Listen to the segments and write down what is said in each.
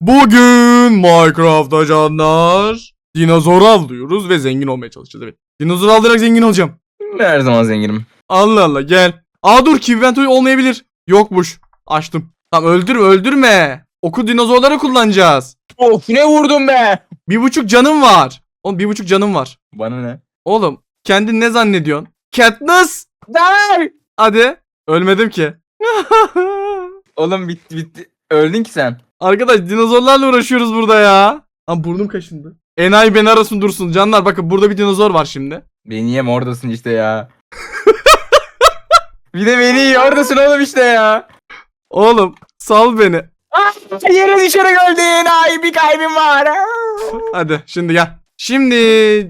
Bugün Minecraft'ta canlar dinozor avlıyoruz ve zengin olmaya çalışacağız evet. Dinozor avlayarak zengin olacağım. Her zaman zenginim. Allah Allah gel. Aa dur ki inventory olmayabilir. Yokmuş. Açtım. Tamam öldürme öldürme. Oku dinozorları kullanacağız. Of ne vurdum be. Bir buçuk canım var. Oğlum bir buçuk canım var. Bana ne? Oğlum kendin ne zannediyorsun? Katniss. Day. Hadi. Ölmedim ki. Oğlum bitti bitti. Öldün ki sen. Arkadaş dinozorlarla uğraşıyoruz burada ya. Ama burnum kaşındı. Enayi beni arasın dursun. Canlar bakın burada bir dinozor var şimdi. Beni yeme oradasın işte ya. bir de beni yiyor oradasın oğlum işte ya. Oğlum sal beni. Ah, yere dışarı gördün. Ay bir kalbim var. Hadi şimdi gel. Şimdi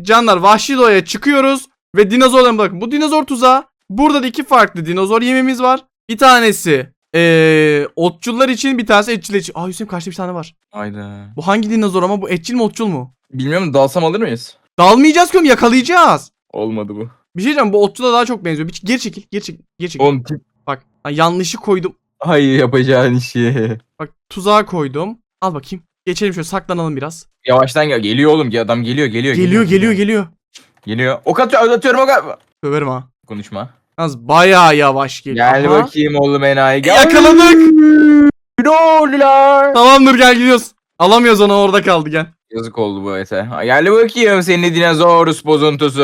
canlar vahşi doğaya çıkıyoruz. Ve dinozorlara bakın. Bu dinozor tuzağı. Burada da iki farklı dinozor yemimiz var. Bir tanesi eee otçullar için bir tanesi etçiler için. Aa Hüseyin karşıda bir tane var. Hayda. Bu hangi dinozor ama bu etçil mi otçul mu? Bilmiyorum dalsam alır mıyız? Dalmayacağız ki oğlum yakalayacağız. Olmadı bu. Bir şey diyeceğim bu otçula daha çok benziyor. Bir, geri çekil geri çekil geri çekil. Oğlum tip. Bak ha, yanlışı koydum. Hayır yapacağın işi. Bak tuzağa koydum. Al bakayım. Geçelim şöyle saklanalım biraz. Yavaştan gel. Geliyor oğlum. Adam geliyor geliyor. Geliyor geliyor geliyor. Geliyor. Ok atıyor, atıyorum ok at- Söverim ha. Konuşma. Yalnız bayağı yavaş geliyor. Gel Aha. bakayım oğlum enayi. Gel. Yakaladık. Ne oldular? Tamamdır gel gidiyoruz. Alamıyoruz onu orada kaldı gel. Yazık oldu bu ete. Ha, Gel bakayım seni dinozorus bozuntusu.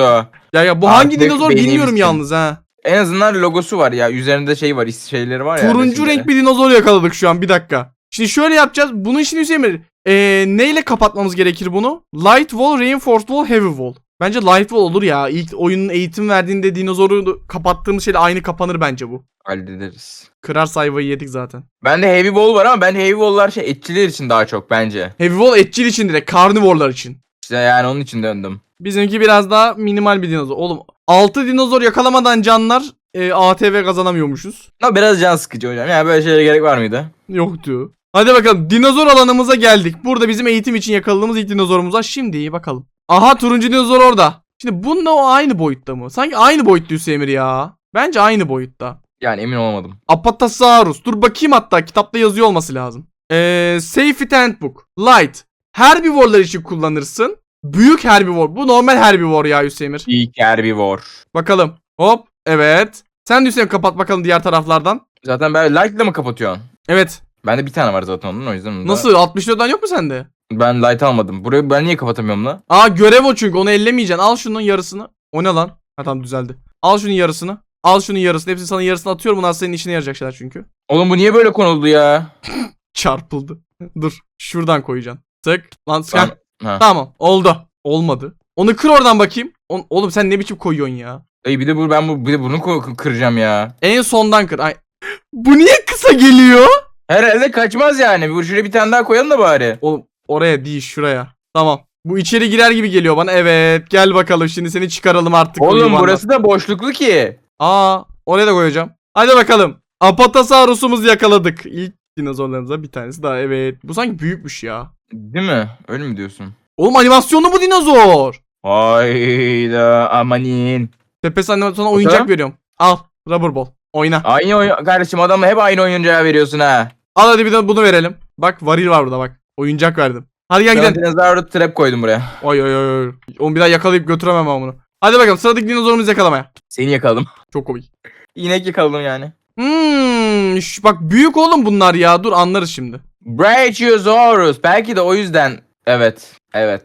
Ya ya bu Artık hangi dinozor benim bilmiyorum için. yalnız ha. En azından logosu var ya. Üzerinde şey var. is- Şeyleri var ya. Turuncu resimleri. renk bir dinozor yakaladık şu an bir dakika. Şimdi şöyle yapacağız. Bunun işini Hüseyin Bey, ee, neyle kapatmamız gerekir bunu? Light wall, reinforced wall, heavy wall. Bence light wall olur ya. İlk oyunun eğitim verdiğinde dinozoru kapattığımız şeyle aynı kapanır bence bu. Hallederiz. Kırar sayfayı yedik zaten. Bende heavy wall var ama ben heavy wall'lar şey etçiler için daha çok bence. Heavy wall etçil için direkt. Carnivore'lar için. İşte yani onun için döndüm. Bizimki biraz daha minimal bir dinozor. Oğlum 6 dinozor yakalamadan canlar e, ATV kazanamıyormuşuz. Ama biraz can sıkıcı hocam. Yani böyle şeylere gerek var mıydı? Yoktu. Hadi bakalım dinozor alanımıza geldik. Burada bizim eğitim için yakaladığımız ilk dinozorumuz var. Şimdi iyi bakalım. Aha turuncu dinozor orada. Şimdi bununla o aynı boyutta mı? Sanki aynı boyutta Hüseyin Emir ya. Bence aynı boyutta. Yani emin olamadım. Apatosaurus. Dur bakayım hatta kitapta yazıyor olması lazım. Ee, Safety Handbook. Light. Herbivore'lar için kullanırsın. Büyük herbivore. Bu normal herbivore ya Hüseyin Emir. İlk herbivore. Bakalım. Hop. Evet. Sen de Hüseyin kapat bakalım diğer taraflardan. Zaten ben light'la mı kapatıyorsun? Evet. Bende bir tane var zaten onun o yüzden. onu da- Nasıl? 64'ten yok mu sende? Ben light almadım. Burayı ben niye kapatamıyorum la? Aa görev o çünkü onu ellemeyeceksin. Al şunun yarısını. O ne lan? Ha tamam düzeldi. Al şunun yarısını. Al şunun yarısını. Hepsini sana yarısını atıyorum. Bunlar senin işine yarayacak şeyler çünkü. Oğlum bu niye böyle konuldu ya? Çarpıldı. Dur. Şuradan koyacaksın. Tık. Lan sen. Tamam. Ha. Tamam. Oldu. Olmadı. Onu kır oradan bakayım. On- Oğlum sen ne biçim koyuyorsun ya? Dayı bir de bu ben bu bir de bunu kıracağım ya. En sondan kır. Ay. Bu niye kısa geliyor? Herhalde kaçmaz yani. Şuraya bir tane daha koyalım da bari. Oğlum oraya değil şuraya. Tamam. Bu içeri girer gibi geliyor bana. Evet. Gel bakalım şimdi seni çıkaralım artık. Oğlum uyumandan. burası da boşluklu ki. Aa, oraya da koyacağım. Hadi bakalım. Apatosaurus'umuzu yakaladık. İlk dinozorlarımıza bir tanesi daha. Evet. Bu sanki büyükmüş ya. Değil mi? Öyle mi diyorsun? Oğlum animasyonlu bu dinozor. Hayda amanin. Tepesi animasyona oyuncak veriyorum. Al. Rubber ball. Oyna. Aynı oyun kardeşim adamla hep aynı oyuncağı veriyorsun ha. Al hadi bir de bunu verelim. Bak varil var burada bak. Oyuncak verdim. Hadi gel gidelim. dinozor trap koydum buraya. Oy oy oy oy. Onu bir daha yakalayıp götüremem ben bunu. Hadi bakalım sıradaki dinozorumuzu yakalamaya. Seni yakaladım. Çok komik. İnek yakaladım yani. Hmm, şş, bak büyük oğlum bunlar ya. Dur anlarız şimdi. Brachiosaurus. Belki de o yüzden. Evet. Evet.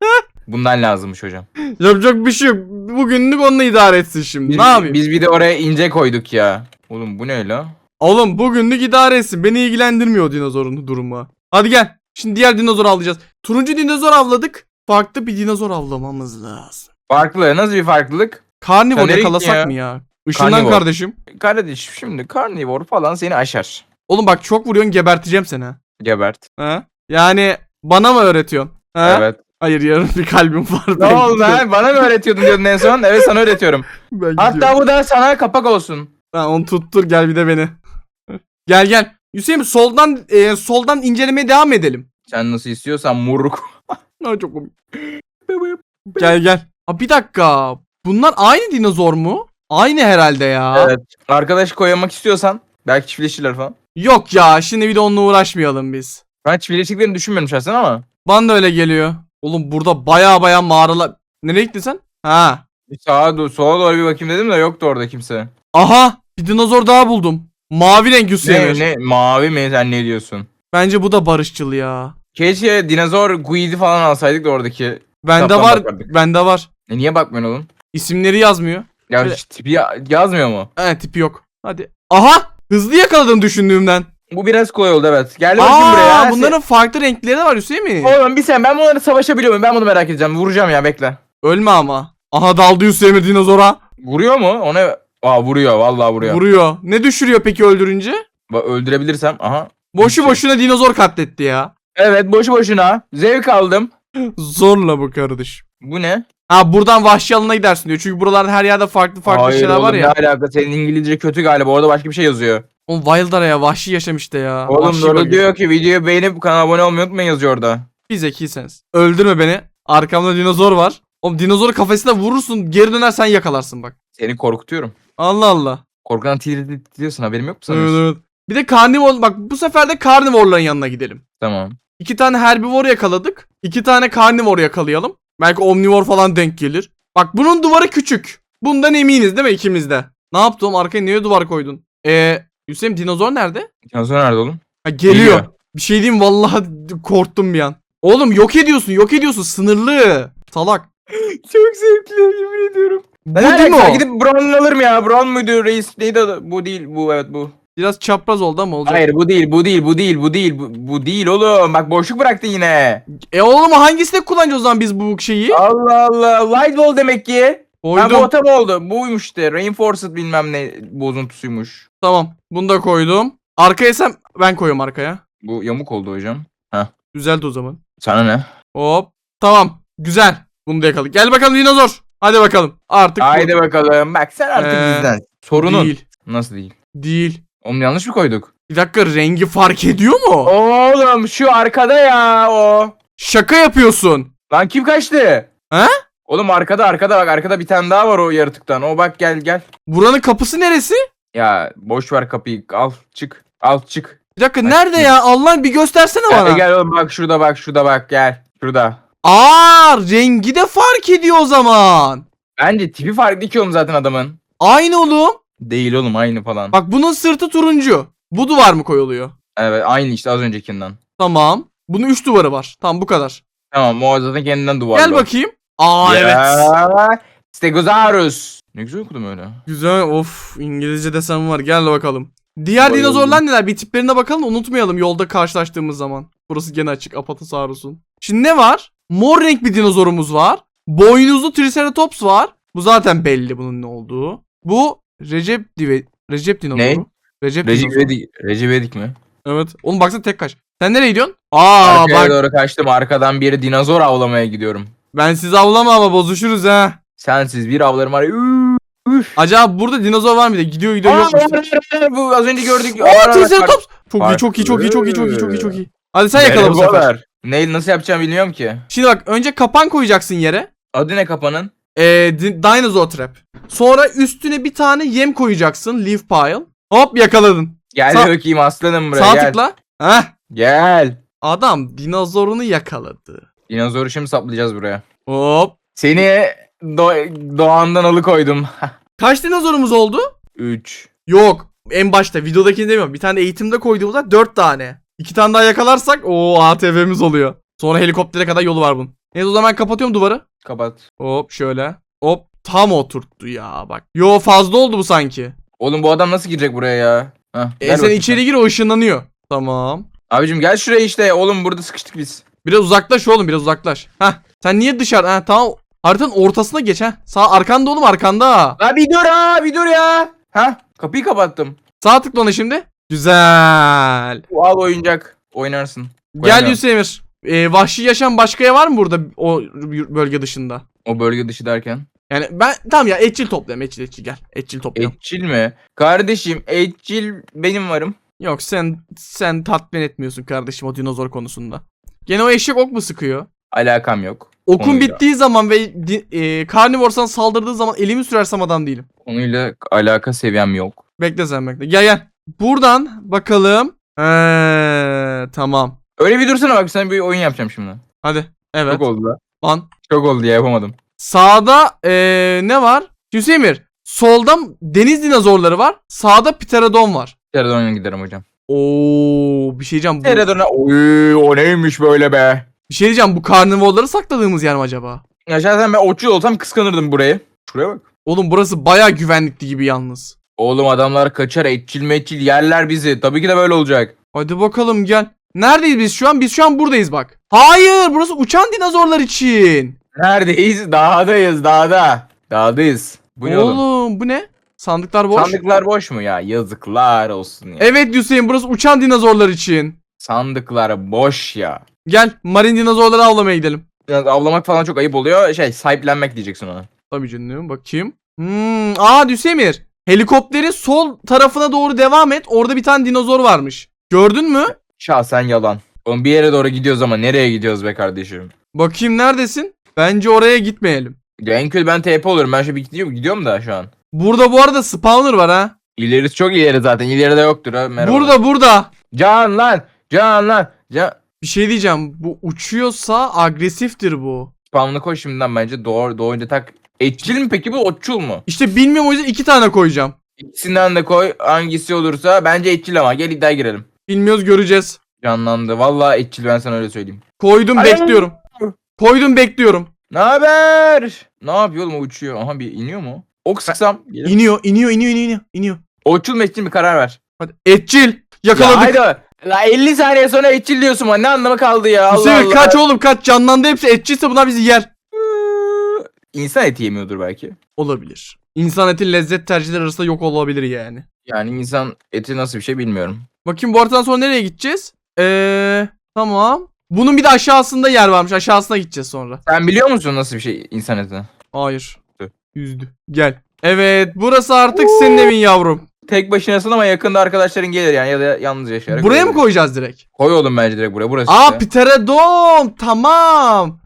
Bundan lazımmış hocam. Yapacak bir şey yok. Bugünlük onunla idare etsin şimdi. Biz, ne yapayım? biz bir de oraya ince koyduk ya. Oğlum bu ne la? Oğlum bugünlük idare etsin. Beni ilgilendirmiyor dinozorun durumu. Hadi gel. Şimdi diğer dinozor avlayacağız. Turuncu dinozor avladık. Farklı bir dinozor avlamamız lazım. Farklı. Nasıl bir farklılık? Karnivor Sen yakalasak mı ya? Işından kardeşim. Kardeşim şimdi karnivor falan seni aşar. Oğlum bak çok vuruyorsun geberteceğim seni. ha. Gebert. Ha? Yani bana mı öğretiyorsun? Ha? Evet. Hayır yarın bir kalbim var. Ne Ben oldu gidiyorum. lan? Bana mı öğretiyordun diyordun en son? Evet sana öğretiyorum. Ben Hatta gidiyorum. bu da sana kapak olsun. Ha, onu tuttur gel bir de beni. gel gel. Hüseyin soldan e, soldan incelemeye devam edelim. Sen nasıl istiyorsan muruk. Ay çok komik. Gel gel. Ha bir dakika. Bunlar aynı dinozor mu? Aynı herhalde ya. Evet. Arkadaş koyamak istiyorsan belki çiftleşirler falan. Yok ya şimdi bir de onunla uğraşmayalım biz. Ben çiftleştiklerini düşünmüyorum şahsen ama. Bana da öyle geliyor. Oğlum burada baya baya mağaralar. Nereye gittin sen? Ha. Bir sağa doğru, sola doğru bir bakayım dedim de yoktu orada kimse. Aha bir dinozor daha buldum. Mavi renk Yusuf Ne, Emir. ne mavi mi sen ne diyorsun? Bence bu da barışçıl ya. Keşke dinozor Guide'i falan alsaydık da oradaki. Bende Kitaptan var. bakardık. Bende var. E niye bakmıyorsun oğlum? İsimleri yazmıyor. Ya hiç tipi ya- yazmıyor mu? Evet tipi yok. Hadi. Aha! Hızlı yakaladım düşündüğümden. Bu biraz kolay oldu evet. Gel bakayım buraya. Aa, Sen- bunların farklı renkleri de var Hüseyin mi? Oğlum bir sen ben bunları savaşabiliyor muyum? Ben bunu merak edeceğim. Vuracağım ya bekle. Ölme ama. Aha daldı Hüseyin Emir dinozora. Vuruyor mu? Ona Aa vuruyor vallahi vuruyor. Vuruyor. Ne düşürüyor peki öldürünce? Bak, öldürebilirsem aha. Boşu boşuna dinozor katletti ya. Evet boşu boşuna. Zevk aldım. Zorla bu kardeş. Bu ne? Ha buradan vahşi alanına gidersin diyor. Çünkü buralarda her yerde farklı farklı Hayır şeyler var oğlum, ya. Ne alaka? Senin İngilizce kötü galiba. Orada başka bir şey yazıyor. Oğlum Wildara ya vahşi yaşam işte ya. Oğlum Vahşi orada bölge. diyor ki videoyu beğenip kanala abone olmayı unutmayın yazıyor orada. Bir zekisiniz. Öldürme beni. Arkamda dinozor var. Oğlum dinozoru kafesine vurursun. Geri dönersen yakalarsın bak. Seni korkutuyorum. Allah Allah. Korkudan titriyorsun haberim yok mu Evet, sanıyorsun? evet. Bir de karnivor bak bu sefer de karnivorların yanına gidelim. Tamam. İki tane herbivor yakaladık. İki tane karnivor yakalayalım. Belki omnivor falan denk gelir. Bak bunun duvarı küçük. Bundan eminiz değil mi ikimiz de? Ne yaptım? Arkaya niye duvar koydun? Eee Hüseyin dinozor nerede? Dinozor nerede oğlum? Ha, geliyor. Geliyor. Bir şey diyeyim vallahi korktum bir an. Oğlum yok ediyorsun yok ediyorsun sınırlı. Salak. Çok zevkli yemin ediyorum. Bu Ben değil mi o? Gidip Brown'u alırım ya. Brown muydu reis? Neydi adı? Bu değil. Bu evet bu. Biraz çapraz oldu ama olacak. Hayır bu değil. Bu değil. Bu değil. Bu değil. Bu, bu değil oğlum. Bak boşluk bıraktın yine. E oğlum hangisine kullanacağız o zaman biz bu şeyi? Allah Allah. Light wall demek ki. Bu Koydum. ota mı oldu? Buymuş işte. Reinforced bilmem ne bozuntusuymuş. Tamam. Bunu da koydum. Arkaya sen ben koyuyorum arkaya. Bu yamuk oldu hocam. Düzeldi o zaman. Sana ne? Hop. Tamam. Güzel. Bunu da yakaladık. Gel bakalım dinozor. Hadi bakalım. Artık bu- Haydi bakalım. Bak sen artık Ee, bizden. Sorunun. Değil. Nasıl değil? Değil. Oğlum yanlış mı koyduk? Bir dakika rengi fark ediyor mu? Oğlum şu arkada ya o. Şaka yapıyorsun. Lan kim kaçtı? He? Oğlum arkada arkada bak arkada bir tane daha var o yaratıktan. O bak gel gel. Buranın kapısı neresi? Ya boş ver kapıyı al çık. Al çık. Bir dakika Ay, nerede ya? Allah bir göstersene Gel, bana. gel oğlum bak şurada bak şurada bak gel. Şurada. Aa rengi de fark ediyor o zaman. Bence tipi farklı ki oğlum zaten adamın. Aynı oğlum. Değil oğlum aynı falan. Bak bunun sırtı turuncu. Bu duvar mı koyuluyor? Evet aynı işte az öncekinden. Tamam. Bunun 3 duvarı var. Tamam bu kadar. Tamam o zaten kendinden duvarlı. Gel bakayım. Aa evet. Stegosaurus. Ne güzel okudum öyle. Güzel. Of İngilizce desem var. Gel bakalım. Diğer Bayıldım. dinozorlar neler? Bir tiplerine bakalım unutmayalım yolda karşılaştığımız zaman. Burası gene açık Apatosaurus'un. Şimdi ne var? Mor renk bir dinozorumuz var. Boynuzlu Triceratops var. Bu zaten belli bunun ne olduğu. Bu Recep Dive Recep dinozoru. Ne? Recep Recep dinozoru. İvedik, Recep İvedik mi? Evet. Oğlum baksana tek kaç. Sen nereye gidiyorsun? Aa Arkaya bak doğru kaçtım. Arkadan bir dinozor avlamaya gidiyorum. ben sizi avlama ama bozuşuruz ha. Sensiz bir avlarım var. Üf. Acaba burada dinozor var mı bir de? Gidiyor gidiyor Aa, yok. var, var, var. Bu az önce gördük. Aa. Triceratops. Çok iyi çok iyi çok iyi çok iyi çok iyi çok iyi çok iyi. Hadi sen yakala bu sefer. Merhabalar. Ne, nasıl yapacağım bilmiyorum ki. Şimdi bak önce kapan koyacaksın yere. Adı ne kapanın? Ee, di- dinosaur trap. Sonra üstüne bir tane yem koyacaksın. Leaf pile. Hop yakaladın. Gel Sağ- bakayım aslanım buraya Sağ gel. tıkla. Heh. Gel. Adam dinozorunu yakaladı. Dinozoru şimdi saplayacağız buraya. Hop. Seni do- doğandan alıkoydum. Kaç dinozorumuz oldu? 3. Yok. En başta videodakini demiyorum. Bir tane eğitimde koyduğumuzda 4 tane. 2 tane daha yakalarsak o ATV'miz oluyor. Sonra helikoptere kadar yolu var bunun. Neyse o zaman ben kapatıyorum duvarı. Kapat. Hop şöyle. Hop tam oturttu ya bak. Yo fazla oldu bu sanki. Oğlum bu adam nasıl girecek buraya ya? Heh, E gel sen bakayım. içeri gir o ışınlanıyor. Tamam. Abicim gel şuraya işte. Oğlum burada sıkıştık biz. Biraz uzaklaş oğlum biraz uzaklaş. Heh. Sen niye dışarı? Ha tamam. Haritanın ortasına geç ha. Sağ arkanda oğlum arkanda. La bir dur ha bir dur ya. Ha kapıyı kapattım. Sağ tıkla ona şimdi. Güzel. Bu al oyuncak. Oynarsın. Gel Koyamıyorum. Yusuf Emir. Ee, vahşi yaşam başka yer var mı burada o bölge dışında? O bölge dışı derken. Yani ben tamam ya etçil toplayalım etçil etçil gel. Etçil toplayalım. Etçil mi? Kardeşim etçil benim varım. Yok sen sen tatmin etmiyorsun kardeşim o dinozor konusunda. Gene o eşek ok mu sıkıyor? Alakam yok. Okun Konuyla. bittiği zaman ve di, e, karnivor sana saldırdığı zaman elimi sürersem adam değilim. Konuyla alaka seviyem yok. Bekle sen bekle. Gel gel. Buradan bakalım. Ee, tamam. Öyle bir dursana bak sana bir oyun yapacağım şimdi. Hadi. Evet. Çok oldu da. Lan. Çok oldu ya yapamadım. Sağda ee, ne var? Hüseyinir. Solda deniz dinozorları var. Sağda pterodon var. Pterodon'a giderim hocam. Oo, bir şey diyeceğim. Bu, Pterodon'a oy o neymiş böyle be. bir şey diyeceğim. Bu karnivorları sakladığımız yer mi acaba? Ya şahsen ben otçul olsam kıskanırdım burayı. Şuraya bak. Oğlum burası baya güvenlikli gibi yalnız. Oğlum adamlar kaçar etçil meçil yerler bizi. Tabii ki de böyle olacak. Hadi bakalım gel. Neredeyiz biz şu an? Biz şu an buradayız bak. Hayır burası uçan dinozorlar için. Neredeyiz? Dağdayız dağda. Dağdayız. Bu ne oğlum? Oğlum bu ne? Sandıklar boş. Sandıklar boş mu ya? Yazıklar olsun ya. Evet Hüseyin burası uçan dinozorlar için. Sandıklar boş ya. Gel marin dinozorları avlamaya gidelim. Biraz avlamak falan çok ayıp oluyor. Şey sahiplenmek diyeceksin ona. Tabii canım bakayım. Hmm, aa Düsemir. Helikopterin sol tarafına doğru devam et. Orada bir tane dinozor varmış. Gördün mü? Şahsen yalan. Oğlum bir yere doğru gidiyoruz ama nereye gidiyoruz be kardeşim? Bakayım neredesin? Bence oraya gitmeyelim. Ya en kötü ben TP olurum. Ben bir gidiyorum, gidiyorum da şu an. Burada bu arada spawner var ha. İlerisi çok ileri zaten. İleride yoktur ha. Merhaba. Burada burada. Can lan. Can lan. Can. Bir şey diyeceğim. Bu uçuyorsa agresiftir bu. Spamını koy şimdiden bence. Doğru, doğunca tak. Etçil mi peki bu otçul mu? İşte bilmiyorum o yüzden iki tane koyacağım. İkisinden de koy. Hangisi olursa bence etçil ama. Gel iddia girelim. Bilmiyoruz göreceğiz. Canlandı. Vallahi etçil ben sana öyle söyleyeyim. Koydum Ay. bekliyorum. Koydum bekliyorum. Ne haber? Ne yapıyor oğlum o uçuyor. Aha bir iniyor mu? Ok sıksam. gelir. İniyor iniyor iniyor iniyor iniyor. Otçul mu etçil mi karar ver. Hadi etçil. Yakaladık. Ya haydi. La 50 saniye sonra etçil diyorsun ama ne anlamı kaldı ya Allah Hüseyin Allah. kaç oğlum kaç canlandı hepsi etçilse bunlar bizi yer. İnsan eti yemiyordur belki. Olabilir. İnsan eti lezzet tercihleri arasında yok olabilir yani. Yani insan eti nasıl bir şey bilmiyorum. Bakayım bu haritadan sonra nereye gideceğiz? Eee tamam. Bunun bir de aşağısında yer varmış. Aşağısına gideceğiz sonra. Sen biliyor musun nasıl bir şey insan eti? Hayır. Tüh. Üzdü. Gel. Evet burası artık senin evin yavrum. Tek başınasın ama yakında arkadaşların gelir yani ya da yalnız yaşayarak. Buraya mı koyacağız direkt? Koy oğlum bence direkt buraya. Burası Aa işte. Pterodon. Tamam.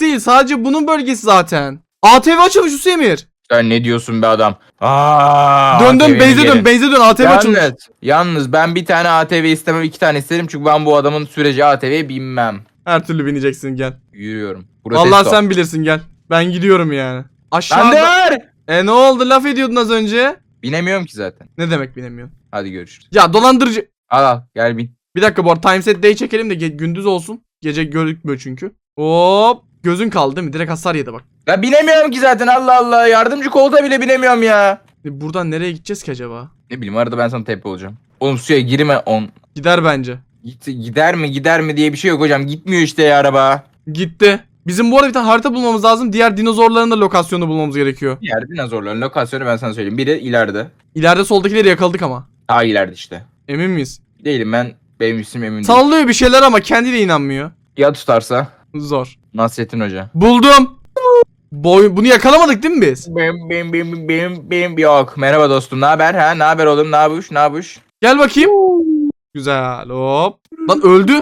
Değil sadece bunun bölgesi zaten. ATV açılmış Hüsemir. Sen ne diyorsun be adam? Aa, Dön dön ATV'nin beyze dön beyze dön ATV açılmış. Yalnız, yalnız ben bir tane ATV istemem iki tane isterim çünkü ben bu adamın süreci ATV'ye binmem. Her türlü bineceksin gel. Yürüyorum. Burası Vallahi stop. sen bilirsin gel. Ben gidiyorum yani. Aşağıda. de var. E ne oldu laf ediyordun az önce. Binemiyorum ki zaten. Ne demek bilemiyorum. Hadi görüşürüz. Ya dolandırıcı. Al al gel bin. Bir dakika bu arada timeset day çekelim de ge- gündüz olsun. Gece gözükmüyor çünkü. Hop. Gözün kaldı değil mi? Direkt hasar yedi bak. Ya binemiyorum ki zaten Allah Allah. Yardımcı koltuğa bile binemiyorum ya. E, Buradan nereye gideceğiz ki acaba? Ne bileyim arada ben sana tepe olacağım. Oğlum suya girme on. Gider bence. Git, gider mi gider mi diye bir şey yok hocam. Gitmiyor işte ya araba. Gitti. Bizim bu arada bir tane harita bulmamız lazım. Diğer dinozorların da lokasyonu bulmamız gerekiyor. Diğer dinozorların lokasyonu ben sana söyleyeyim. Biri ileride. İleride soldakileri yakaladık ama. Daha ileride işte. Emin miyiz? Değilim ben. Benim isim emin değilim. Sallıyor bir şeyler ama kendi de inanmıyor. Ya tutarsa? Zor. Nasrettin Hoca. Buldum. Boy bunu yakalamadık değil mi biz? Bim bim bim bim bim yok. Merhaba dostum. Ne haber ha? Ne haber oğlum? Ne yapış? Ne yapış? Gel bakayım. Güzel hop. Lan öldü.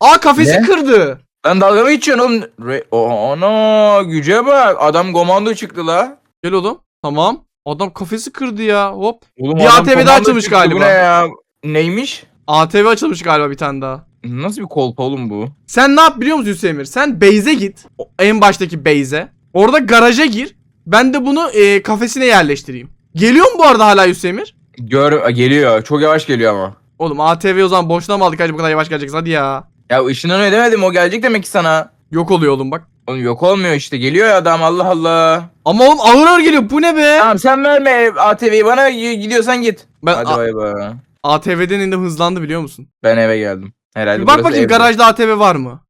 Aa kafesi Ne? kırdı. Lan dalga mı geçiyorsun oğlum? Re o ana güce bak. Adam komando çıktı la. Gel oğlum. Tamam. Adam kafesi kırdı ya. Hop. Oğlum Bir ATV daha açılmış çıktı. galiba. Bu ne ya? Neymiş? ATV açılmış galiba bir tane daha. Nasıl bir kolpa oğlum bu? Sen ne yap biliyor musun Hüseyin? Sen base'e git. En baştaki base'e. Orada garaja gir. Ben de bunu e, kafesine yerleştireyim. Geliyor mu bu arada hala Hüseyin? Gör geliyor. Çok yavaş geliyor ama. Oğlum ATV o zaman boşuna mı aldık acaba bu kadar yavaş geleceksin hadi ya. Ya ışından ödemedim o gelecek demek ki sana. Yok oluyor oğlum bak. Oğlum yok olmuyor işte geliyor ya adam Allah Allah. Ama oğlum ağır ağır geliyor bu ne be? Tamam sen verme ATV'yi bana gidiyorsan git. Ben Hadi bay bay. ATV'den indim hızlandı biliyor musun? Ben eve geldim. Herhalde Bir bak burası bakayım ev. garajda ATV var mı?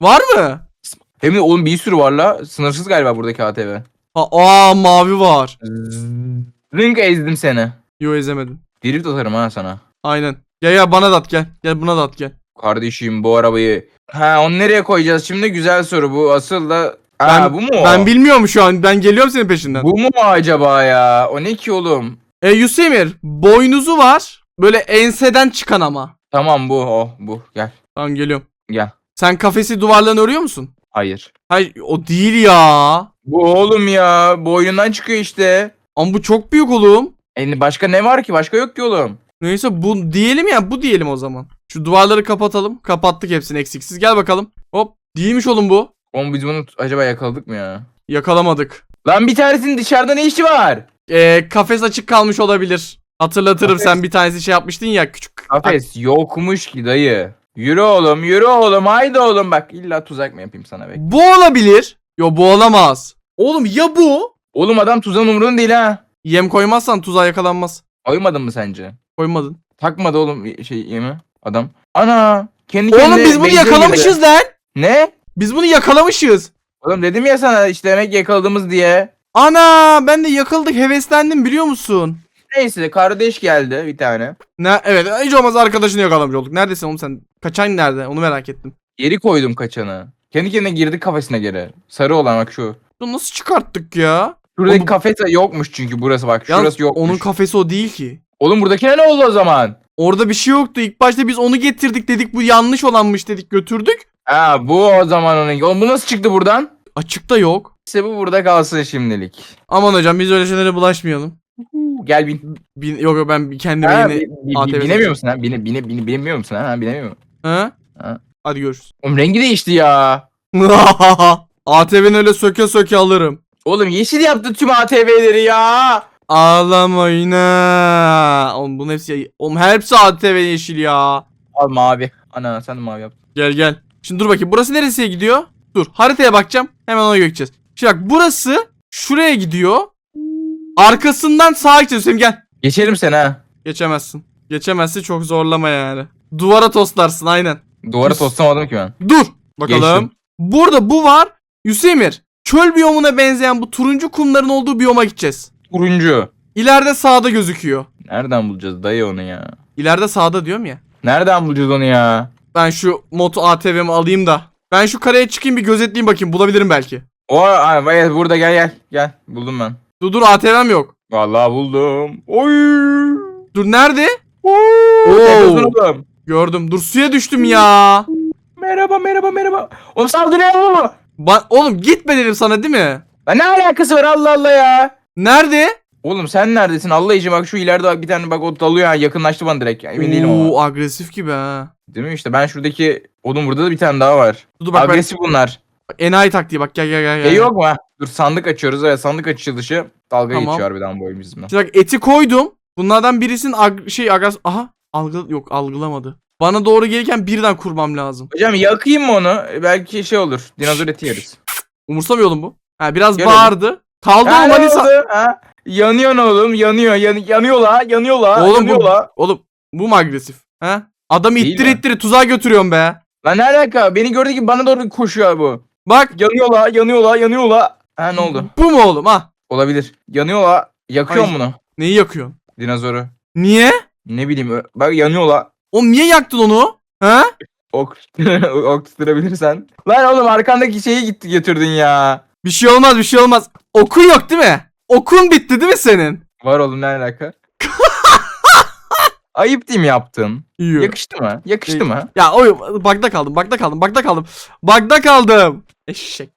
var mı? Hem de oğlum bir sürü var la. Sınırsız galiba buradaki ATV. Ha, aa mavi var. Ring ezdim seni. Yo ezemedim. Drift atarım ha sana. Aynen. Gel ya bana da at gel. Gel buna da at gel. Kardeşim bu arabayı. Ha onu nereye koyacağız şimdi? Güzel soru bu. Asıl da... Ha Ben- bu mu o? Ben bilmiyorum şu an. Ben geliyorum senin peşinden. Bu mu acaba ya? O ne ki oğlum? E Yusemir boynuzu var. Böyle enseden çıkan ama. Tamam bu o bu. Gel. Tamam geliyorum. Gel. Sen kafesi duvarlarını örüyor musun? Hayır. Hayır o değil ya. Bu oğlum ya. Boynundan çıkıyor işte. Ama bu çok büyük oğlum. E başka ne var ki? Başka yok ki oğlum. Neyse bu diyelim ya bu diyelim o zaman. Şu duvarları kapatalım. Kapattık hepsini eksiksiz. Gel bakalım. Hop. Değilmiş oğlum bu. Oğlum biz bunu acaba yakaladık mı ya? Yakalamadık. Lan bir tanesinin dışarıda ne işi var? Ee, kafes açık kalmış olabilir. Hatırlatırım Kafes- sen bir tanesi şey yapmıştın ya küçük. Kafes yokmuş ki dayı. Yürü oğlum yürü oğlum haydi oğlum bak illa tuzak mı yapayım sana be. Bu olabilir. Yo bu olamaz. Oğlum ya bu? Oğlum adam tuzağın umurunda değil ha. Yem koymazsan tuzağa yakalanmaz. Koymadın mı sence? Koymadın. Takmadı oğlum şey yemi adam. Ana kendi Oğlum kendine biz bunu yakalamışız girdi. lan. Ne? Biz bunu yakalamışız. Oğlum dedim ya sana işte demek yakaladığımız diye. Ana ben de yakaladık heveslendim biliyor musun? Neyse kardeş geldi bir tane. Ne evet hiç olmaz arkadaşını yakalamış olduk. Neredesin oğlum sen? Kaçan nerede? Onu merak ettim. Geri koydum kaçanı. Kendi kendine girdi kafesine geri. Sarı olan bak şu. Bunu nasıl çıkarttık ya? Şuradaki Oğlum- kafes yokmuş çünkü burası bak. Yalnız Şurası yokmuş. onun kafesi o değil ki. Oğlum buradakine ne oldu o zaman? Orada bir şey yoktu. İlk başta biz onu getirdik dedik. Bu yanlış olanmış dedik götürdük. Ha bu o zaman onun. Oğlum bu nasıl çıktı buradan? Açıkta yok. İşte bu burada kalsın şimdilik. Aman hocam biz öyle şeylere bulaşmayalım. Gel bin. Bin, yok yok ben kendime Ha, yeni... bi- bi- ATV binemiyor musun ha? Bine, bine, bine, binemiyor musun ha? ha? Binemiyor musun? Ha? Ha. Hadi görüşürüz. Oğlum rengi değişti ya. ATV'ni öyle söke söke alırım. Oğlum yeşil yaptı tüm ATV'leri ya. Ağlama yine. Oğlum bunun hepsi... Oğlum hepsi ATV yeşil ya. Al mavi. Ana sen de mavi yap. Gel gel. Şimdi dur bakayım. Burası neresiye gidiyor? Dur. Haritaya bakacağım. Hemen ona geçeceğiz. Şimdi bak burası şuraya gidiyor. Arkasından sağa gideceğiz Hüseyin gel. Geçelim sen ha. Geçemezsin. Geçemezsin çok zorlama yani. Duvara toslarsın aynen. Duvara toslamadım ki ben. Dur. Bakalım. Geçtim. Burada bu var. Hüsemir. Çöl biyomuna benzeyen bu turuncu kumların olduğu biyoma gideceğiz. Turuncu. İleride sağda gözüküyor. Nereden bulacağız dayı onu ya? İleride sağda diyorum ya. Nereden bulacağız onu ya? Ben şu moto ATV'mi alayım da. Ben şu kareye çıkayım bir gözetleyeyim bakayım bulabilirim belki. O ay, vay, burada gel gel. Gel buldum ben. Dur dur ATV'm yok. Vallahi buldum. Oy. Dur nerede? Oo. Gördüm. Dur suya düştüm ya. Merhaba merhaba merhaba. Oğlum saldırıyor mu? Ba- Oğlum gitme dedim sana değil mi? Lan ne alakası var Allah Allah ya? Nerede? Oğlum sen neredesin? Allah için bak şu ileride bir tane bak o dalıyor ha yakınlaştı bana direkt. Yani emin değilim ama. Oo, agresif gibi ha. Değil mi işte ben şuradaki oğlum burada da bir tane daha var. Dur bak. Agresif bunlar. Enayi taktiği bak gel gel gel. gel. Şey yok mu? ha? Dur sandık açıyoruz evet sandık açılışı. Dalga Tamam. geçiyor harbiden boyum bizimle. Şimdi bak eti koydum. Bunlardan birisinin ag- şey agres... Aha algı yok algılamadı. Bana doğru gelirken birden kurmam lazım. Hocam yakayım mı onu? Belki şey olur. Dinozor eti yeriz. Umursamıyor oğlum bu. Ha biraz Gel bağırdı. Kaldı ne hani sa-? Ha? Yanıyor oğlum yanıyor yan yanıyor la yanıyor la Oğlum yanıyor bu, la. oğlum bu mu agresif? Ha? Adamı Değil ittir mi? ittir tuzağa götürüyorum be. Lan ne alaka? Beni gördüğü gibi bana doğru koşuyor bu. Bak Yanıyor la yanıyor la yanıyor la. Ha ne oldu? bu mu oğlum ha? Olabilir. Yanıyor la. Yakıyor Ay. bunu. Neyi yakıyorsun? Dinozoru. Niye? Ne bileyim ö- bak yanıyor la. Oğlum niye yaktın onu? Ha? Ok, ok tutturabilirsen. Lan oğlum arkandaki şeyi gitti götürdün ya. Bir şey olmaz bir şey olmaz. Okun yok değil mi? Okun bitti değil mi senin? Var oğlum ne alaka? Ayıp değil mi yaptın? Yok. Yakıştı mı? Yakıştı mı? Ya oyun bakta kaldım bakta kaldım bakta kaldım. Bakta kaldım. Eşek.